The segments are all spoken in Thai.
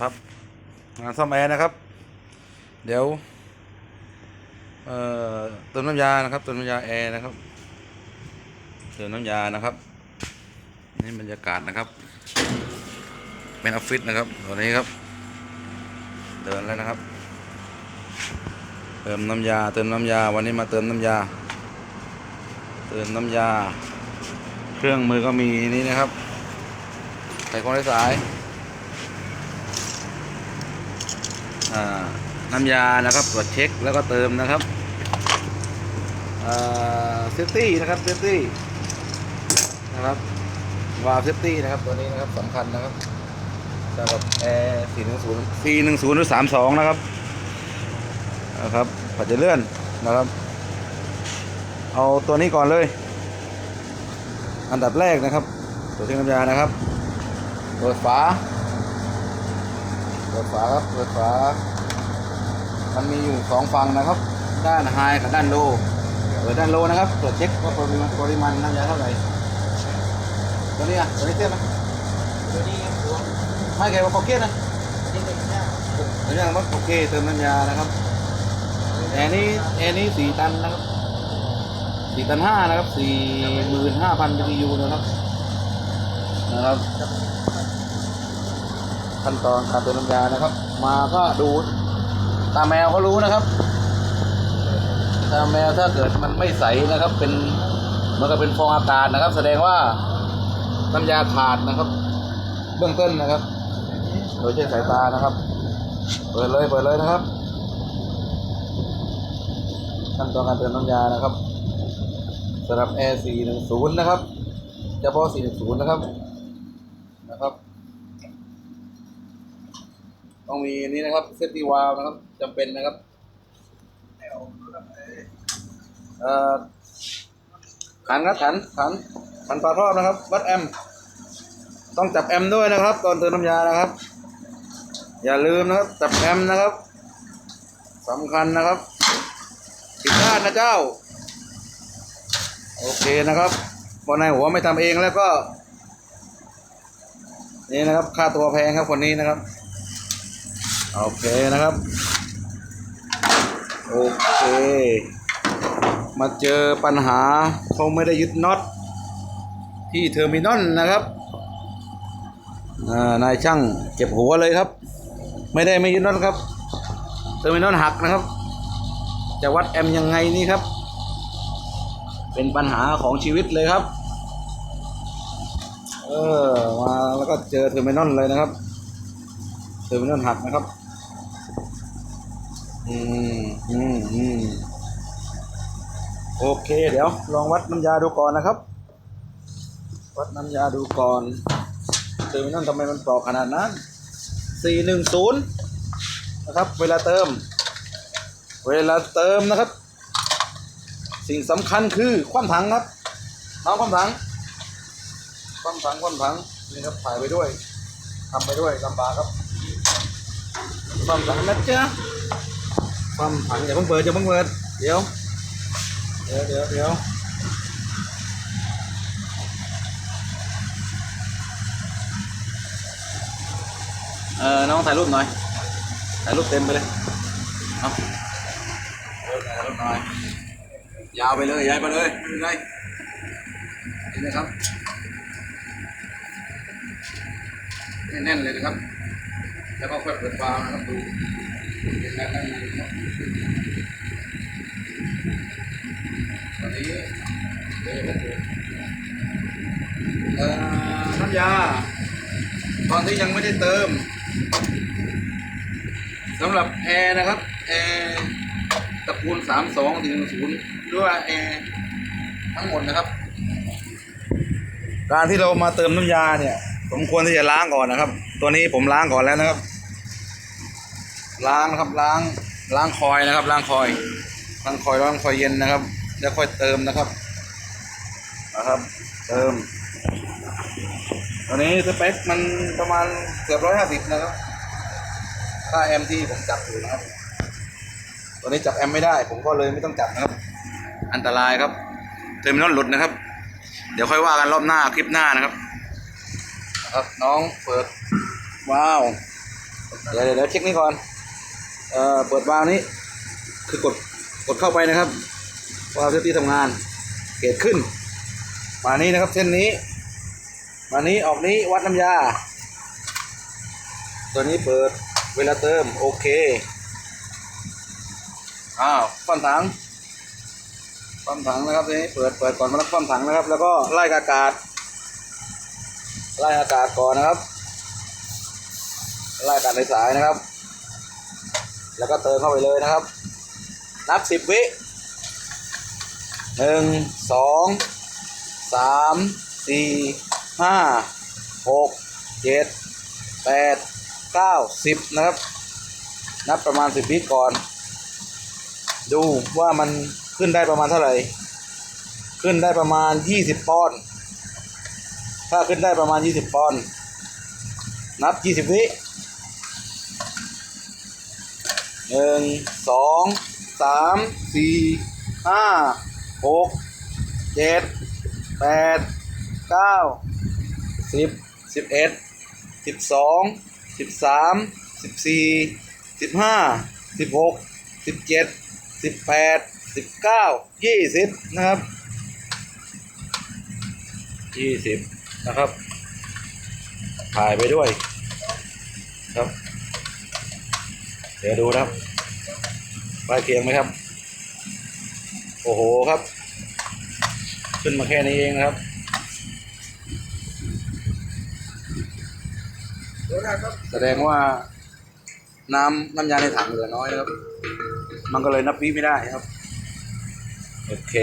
ครับ งานซ่อมแอร์นะครับ เดี๋ยว เอ่อเติมน้ำยานะครับเติมน้ำยาแอร์นะครับเติมน้ำยานะครับ นี่บรรยากาศนะครับ เป็นออฟฟิศนะครับตอนนี้ครับ เดินแล้วนะครับ เติมน้ำยา เติมน้ำยา วันนี้มาเติมน้ำยา เติมน้ำยา เครื่องมือก็มีนี่นะครับใส่ของไร้สาย อ่า น้ำยานะครับตรวจเช็คแล้วก็เติมนะครับเซฟตี้นะครับเซฟตี้นะครับวาล์วเซฟตี้นะครับตัวนี้นะครับสำคัญนะครับสำหรับแอร์410 410หรือ32นะครับนะครับปัจจะเลื่อนนะครับ เอาตัวนี้ก่อนเลย อันดับแรกนะครับ ตัวเช็คน้ำยานะครับ เปิดฝา ปิดฝาครับเปิดฝา มันมีอยู่สองฝั่งนะครับ ด้านไฮกับด้านโลเปิดด้านโลนะครับตรวจเช็คว่าปริมาณปริมาณน้ำยาเท่าไหร่ตัวนี้อะตัวนี้เทียบไหมตัวนี้ยังตัวไม่แกว่าโอเคนะนี่เป็นหน้าตัวนี้ว่าโอเคเติมน้ำยานะครับแอร์นี้แอร์นี้สี่ตันนะครับสี่ตันห้านะครับสี่หมื่นห้าพัน BTU นะครับนะครับ ขั้นตอนการเติมน้ำยานะครับ มาก็ดูตาแมวก็รู้นะครับ ตาแมวถ้าเกิดมันไม่ใสนะครับ เป็นมันก็เป็นฟองอากาศนะครับ แสดงว่าน้ำยาขาดนะครับ เบื้องต้นนะครับ โดยใช้สายตานะครับ เปิดเลยเปิดเลยนะครับขั้นตอนการเติมน้ำยานะครับสำหรับ Air 410 นะครับเฉพาะ410 นะครับ ต้องมีนี้นะครับเซฟตี้วาลนะครับจำเป็นนะครับเอ่อขันครับขันขันขันปลาครอบนะครับวัดแอม ต้องจับแอมด้วยนะครับตอนเติมน้ำยานะครับ อย่าลืมนะครับ จับแอมนะครับสำคัญนะครับผิดพลาดนะเจ้า โอเคนะครับพอนายหัวไม่ทำเองแล้วก็ นี่นะครับ ค่าตัวแพงครับคนนี้นะครับ โอเคนะครับ โอเค มาเจอปัญหาเขาไม่ได้ยึดน็อตที่เทอร์มินอลนะครับนายช่างเจ็บหัวเลยครับ ไม่ได้ไม่ยึดน็อตครับ เทอร์มินอลหักนะครับ จะวัดแอมป์ยังไงนี่ครับ เป็นปัญหาของชีวิตเลยครับ เออ มาแล้วก็เจอเทอร์มินอลเลยนะครับเทอร์มินอลหักนะครับ อืมอืมอืมโอเค เดี๋ยว ลองวัดน้ำยาดูก่อนนะครับ วัดน้ำยาดูก่อนเทอร์มินทำไมมันปราะขนาดนั้นสี่หนึ่งศูนย์นะครับ เวลาเติม เวลาเติมนะครับ สิ่งสำคัญคือคว่ำถังครับน้องคว่ำถังความถังความถังนี่ครับถ่ายไปด้วยทำไปด้วยลำบากครับความถังนะจ๊ะ ความถังอย่าเพิ่งเปิดอย่าเพิ่งเปิดเดี๋ยวเดี๋ยวเดี๋ยวเดี๋ยวเออน้องถ่ายรูปหน่อยถ่ายรูปเต็มไปเลยเอาถ่ายรูปหน่อยยาวไปเลยยาวไปเลยไม่เป็นไรนี่นะครับแน่นเลยนะครับ แล้วก็ค่อยเปิดวานะครับดู น้ำยา ตอนที่ยังไม่ได้เติมสำหรับแอร์นะครับ แอร์ตระกูล32ถึง0หรือว่าแอร์ทั้งหมดนะครับ การที่เรามาเติมน้ำยาเนี่ย ผมควรที่จะล้างก่อนนะครับ ตัวนี้ผมล้างก่อนแล้วนะครับ ล้างนะครับล้างล้างคอยนะครับ ล้างคอยล้างคอยล้างคอยเย็นนะครับ แล้วค่อยเติมนะครับนะครับ เติมตัวนี้สเปคมันประมาณเกือบร้อยห้าสิบนะครับค่าแอมที่ผมจับอยู่นะครับตัวนี้จับแอมไม่ได้ ผมก็เลยไม่ต้องจับนะครับ อันตรายครับ เทอร์มินอลหลุดนะครับ เดี๋ยวค่อยว่ากันรอบหน้าคลิปหน้านะครับนะครับ น้องเปิดว้าว เดี๋ยวเดี๋ยวเดี๋ยวเช็คนี้ก่อน เอ่อเปิดวาล์วนี้ คือกดกดเข้าไปนะครับวาล์วที่ทำงานเกรดขึ้น มานี้นะครับเส้นนี้ มานี้ออกนี้วัดน้ำยา ตัวนี้เปิดเวลาเติมโอเคอ้าวฟันถังฟันถังนะครับทีนี้เปิดเปิดก่อนมาแล้วฟันถังนะครับ แล้วก็ไล่อากาศ ไล่อากาศก่อนนะครับ ไล่อากาศในสายนะครับ แล้วก็เติมเข้าไปเลยนะครับ นับสิบวิหนึ่งสองสามสี่ห้าหกเจ็ดแปดเก้าสิบนะครับ นับประมาณสิบวิก่อน ดูว่ามันขึ้นได้ประมาณเท่าไหร่ ขึ้นได้ประมาณยี่สิบปอนด์ถ้าขึ้นได้ประมาณยี่สิบปอนด์นับยี่สิบวิ หนึ่งสองสามสี่ห้าหกเจ็ดแปดเก้าสิบสิบเอ็ดสิบสองสิบสามสิบสี่สิบห้าสิบหกสิบเจ็ดสิบแปดสิบเก้ายี่สิบนะครับยี่สิบนะครับถ่ายไปด้วยครับ เดี๋ยวดูนะครับใกล้เคียงไหมครับ โอ้โหครับ ขึ้นมาแค่นี้เองนะครับแสดงว่าน้ำน้ำยาในถังเหลือน้อยนะครับ มันก็เลยนับวิไม่ได้ครับ โอเค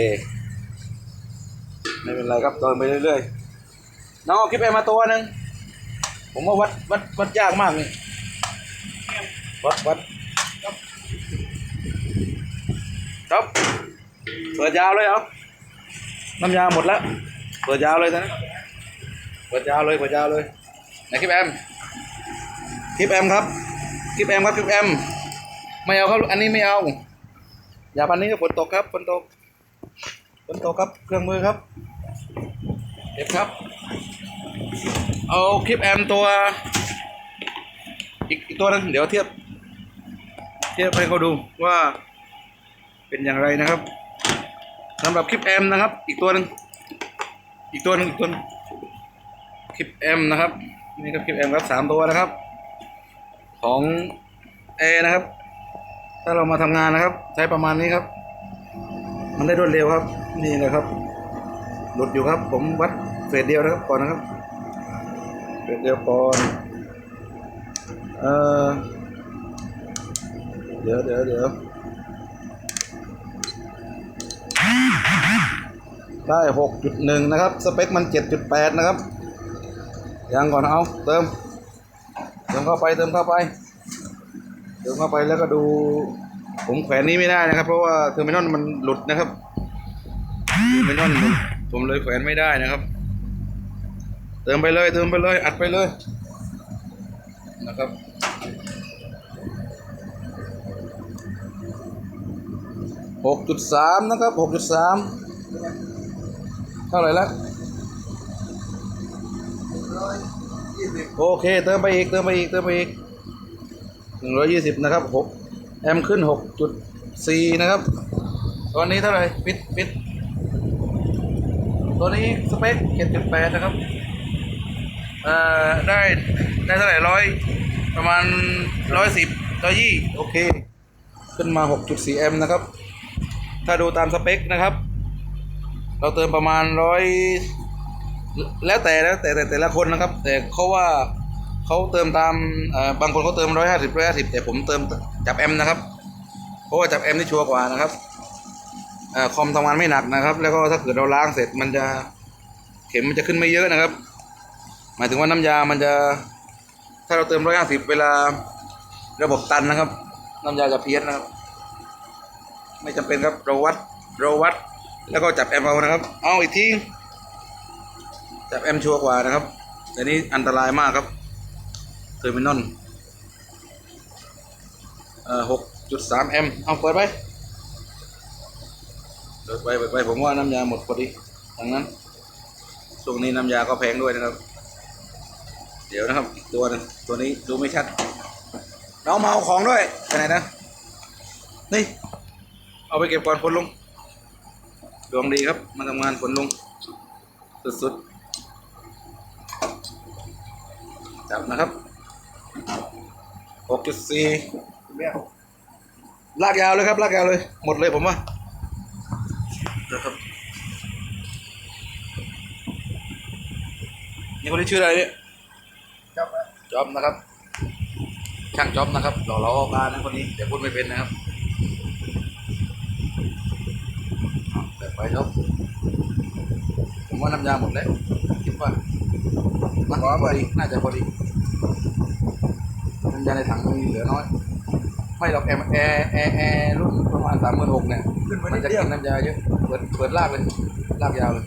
ไม่เป็นไรครับเติมไปเรื่อยๆ น้องเอาคลิปไปมาตัวหนึ่งผมว่าวัดวัดวัดยากมากนี่ วัดวัดครับเปิดยาวเลยเหรอน้ำยาหมดแล้ว เปิดยาวเลยนนี้เปิดยาวเลยเปิดยาวเลยไหนคลิปแอมคลิปแอมครับคลิปแอมครับคลิปแอมไม่เอาครับอันนี้ไม่เอา อย่าปันนี้ฝนตกครับฝนตกฝนตกครับเครื่องมือครับเก็บครับ เอาคลิปแอมตัว อีกตัวนึงเดี๋ยวเทียบ เทียบให้เขาดูว่าเป็นอย่างไรนะครับสำหรับคลิปแอมนะครับ อีกตัวหนึ่งอีกตัวหนึ่งอีกตัวคลิปแอมนะครับนี่ครับคลิปแอมครับสามตัวนะครับ ของเอนะครับ ถ้าเรามาทำงานนะครับ ใช้ประมาณนี้ครับ มันได้รวดเร็วครับ นี่นะครับหลุดอยู่ครับ ผมวัดเฟสเดียวนะครับก่อนนะครับเฟสเดียวก่อนเออ เดี๋ยวเดี๋ยวเดี๋ยวได้หกจุดหนึ่งนะครับ สเปคมันเจ็ดจุดแปดนะครับ ยังก่อนเอาเติม เติมเข้าไปเติมเข้าไป เติมเข้าไปแล้วก็ดู ผมแขวนนี้ไม่ได้นะครับ เพราะว่าเทอร์มินอลมันหลุดนะครับเทอร์มินอลผมเลยแขวนไม่ได้นะครับ เติมไปเลยเติมไปเลยอัดไปเลยนะครับ หกจุดสามนะครับหกจุดสามเท่าไหร่แล้วโอเคเติมไปอีกเติมไปอีกเติมไปอีกหนึ่งร้อยยี่สิบนะครับหกแอมขึ้นหกจุดสี่นะครับตัวนี้เท่าไหร่ปิดปิดตัวนี้สเปคเจ็ดจุดแปดนะครับเอ่อได้ได้เท่าไหร่ร้อยประมาณร้อยสิบร้อยยี่โอเค ขึ้นมาหกจุดสี่แอมนะครับ ถ้าดูตามสเปคนะครับ เราเติมประมาณร้อยแล้วแต่แล้วแต่แต่แต่ละคนนะครับ แต่เขาว่าเขาเติมตามบางคนเขาเติมร้อยห้าสิบร้อยห้าสิบแต่ผมเติมจับแอมนะครับ เพราะว่าจับแอมนี่ชัวร์กว่านะครับอคอมทำงานไม่หนักนะครับ แล้วก็ถ้าเกิดเราล้างเสร็จมันจะเข็มมันจะขึ้นไม่เยอะนะครับ หมายถึงว่าน้ำยามันจะ ถ้าเราเติมร้อยห้าสิบเวลาระบบตันนะครับ น้ำยาจะเพี้ยนนะครับ ไม่จำเป็นครับเราวัดเราวัด แล้วก็จับแอมเอานะครับ เอาอีกทีจับแอมชัวร์กว่านะครับแต่นี้อันตรายมากครับเทอร์มินอลเอ่อหกจุดสามแอมเอาเปิดไปเปิดไปเปิดไปผมว่าน้ำยาหมดพอดีดังนั้นช่วงนี้น้ำยาก็แพงด้วยนะครับ เดี๋ยวนะครับตัวนึงตัวนี้ดูไม่ชัด น้องมาเอาของด้วยไปไหนนะ นี่ เอาไปเก็บก่อนฝนลงดวงดีครับ มาทำงานฝนลง สุดๆ จับนะครับหกจุดสี่แม่ลากยาวเลยครับ ลากยาวเลย หมดเลยผมว่านะครับนี่คนนี้ชื่ออะไรเนี่ยจับไว้จ็อบนะครับ ช่างจ็อบนะครับหล่อล้อการนะคนนี้แต่พูดไม่เป็นนะครับเอาแต่ ไปครับผมว่าน้ำยาหมดแล้วคิดว่ามันพอดีน่าจะพอดีน้ำยาในถังมีเหลือน้อย ไม่หรอกแอร์แอร์แอร์แอร์รุ่นประมาณสามหมื่นหกเนี่ยขึ้นมามันนิดจะเดียวกินน้ำยาเยอะเปิดเปิดลากเลยลากยาวเลย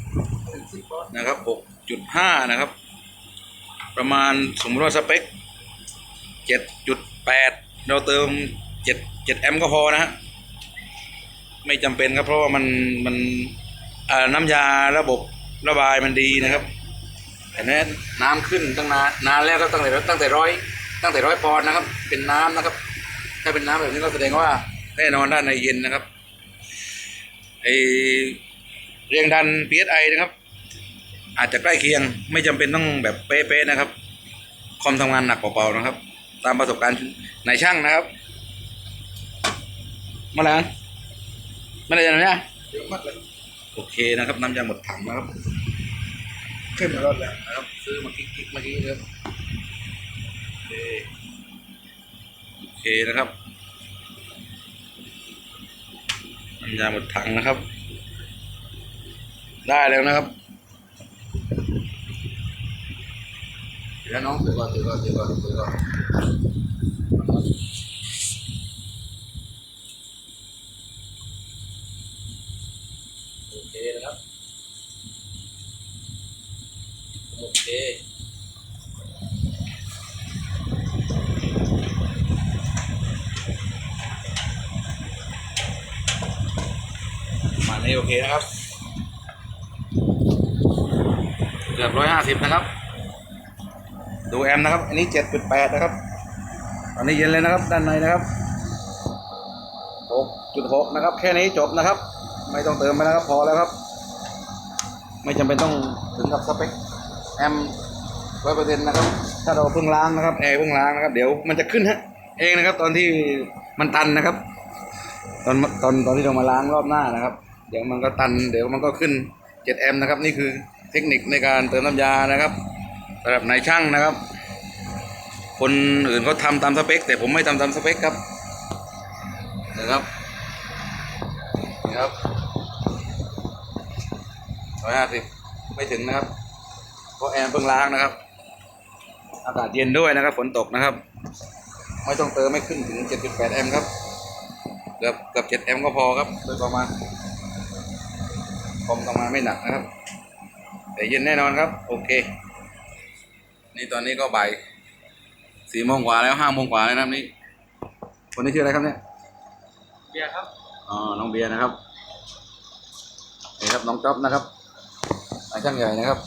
เป็นสิบปอนด์นะครับหกจุดห้านะครับ ประมาณสมมติว่าสเปคเจ็ดจุดแปดเราเติมเจ็ดเจ็ดแอมป์ก็พอนะฮะ ไม่จำเป็นครับ เพราะว่ามันมันน้ำยาระบบระบายมันดีนะครับเห็นไหมน้ำขึ้นตั้งนานนานแล้วก็ตั้งแต่ตั้งแต่ร้อยตั้งแต่ร้อยปอนด์นะครับ เป็นน้ำนะครับ ถ้าเป็นน้ำแบบนี้ก็แสดงว่าแน่นอนด้านในเย็นนะครับไอเรียงดัน PSI นะครับ อาจจะใกล้เคียงไม่จำเป็นต้องแบบเป๊ะๆนะครับ คอมทำงานหนักเบาๆนะครับ ตามประสบการณ์นายช่างนะครับ มาแล้ว มาแล้วนะเนี่ยเยอะมากเลยโอเคนะครับ น้ำยาหมดถังนะครับขึ้นมารถแล้วนะครับ ซื้อมากิ๊กๆเมื่อกี้นะครับโอเคโอเคนะครับน้ำยาหมดถังนะครับ ได้แล้วนะครับเดี๋ยวน้องถือก่อนถือก่อนถือก่อนถือก่อนโอเคนะครับ โอเค มานี้โอเคนะครับ เกือบร้อยห้าสิบนะครับ ดูแอมนะครับ อันนี้เจ็ดจุดแปดนะครับ ตอนนี้เย็นเลยนะครับ ด้านในนะครับหกจุดหกนะครับ แค่นี้จบนะครับ ไม่ต้องเติมไปนะครับ พอแล้วครับ ไม่จำเป็นต้องถึงกับสเปคแอมร้อยเปอร์เซ็นต์นะครับ ถ้าเราเพิ่งล้างนะครับ แอร์เพิ่งล้างนะครับ เดี๋ยวมันจะขึ้นฮะ เองนะครับ ตอนที่มันตันนะครับ ตอนตอนตอนที่เรามาล้างรอบหน้านะครับ เดี๋ยวมันก็ตัน เดี๋ยวมันก็ขึ้น7แอมนะครับ นี่คือ ทคนิคในการเติมน้ำยานะครับสำหรับนายช่างนะครับ คนอื่นเขาทำตามสเปค แต่ผมไม่ทำตามสเปคครับนะครับนี่ครับร้อยห้าสิบไม่ถึงนะครับเพราะแอร์เพิ่งล้างนะครับ อากาศเย็นด้วยนะครับ ฝนตกนะครับ ไม่ต้องเติมไม่ขึ้นถึง 7.8 แอมป์ครับ เกือบเกือบ7แอมป์ก็พอครับ โดยประมาณคอมทำงานไม่หนักนะครับ แต่เย็นแน่นอนครับ โอเค นี่ตอนนี้ก็บ่ายสี่โมงกว่าแล้วห้าโมงกว่าแล้วนะครับนี่คนนี้ชื่ออะไรครับเนี่ยเบียร์ครับอ๋อน้องเบียร์นะครับนี่ครับน้องจ๊อบนะครับนายช่างใหญ่นะครับ